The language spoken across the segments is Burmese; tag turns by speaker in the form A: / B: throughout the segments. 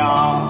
A: Yeah.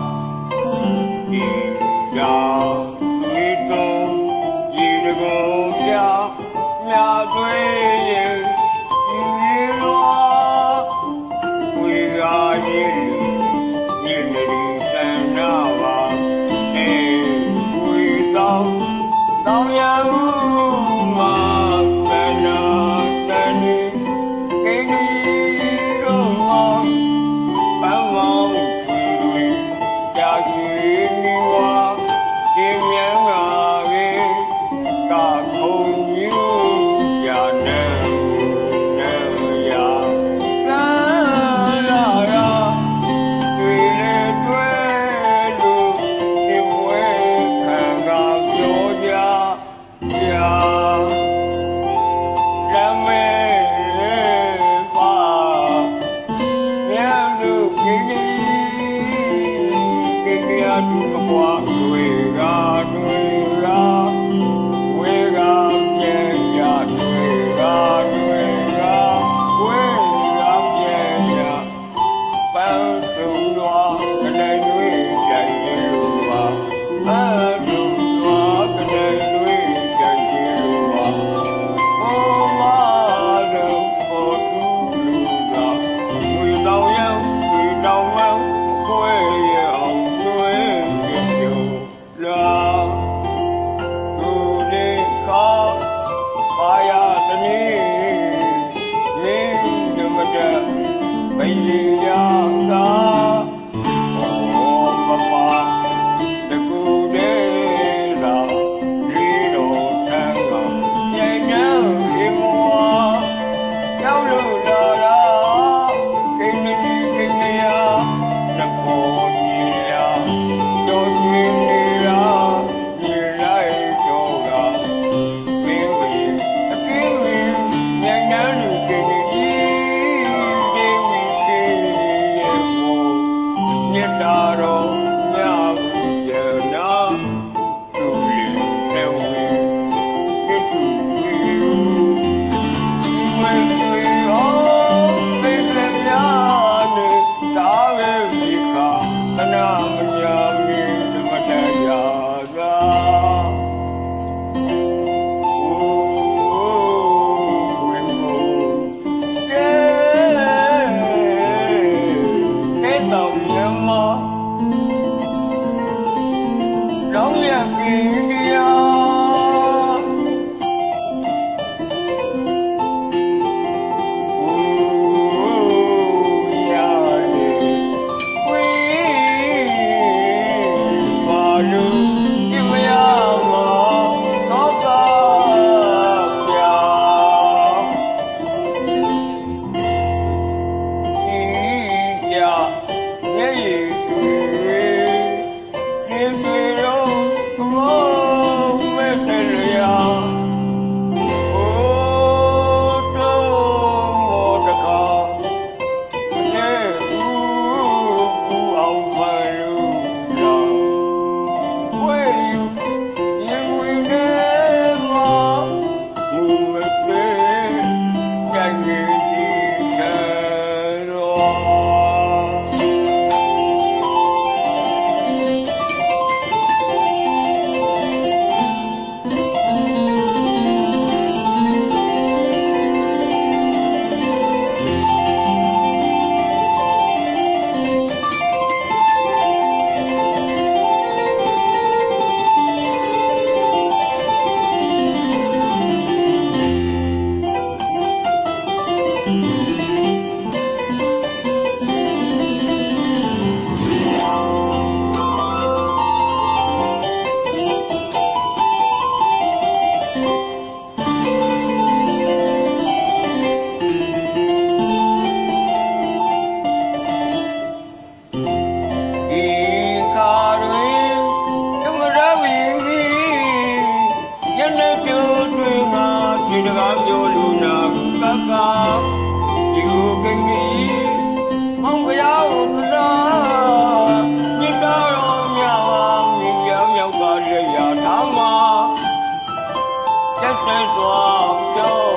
A: ချင်းချင်းကြင်ကြတူကွာတွေ့ကားတွေ့ ကျော်လူနာကူကကဒီကိုကငီမောင်ဖျားဝန်သာညတော်တော်များမြင်ရမြောက်ပါရရာဓမ္မတက်ဆန်းစွာကြော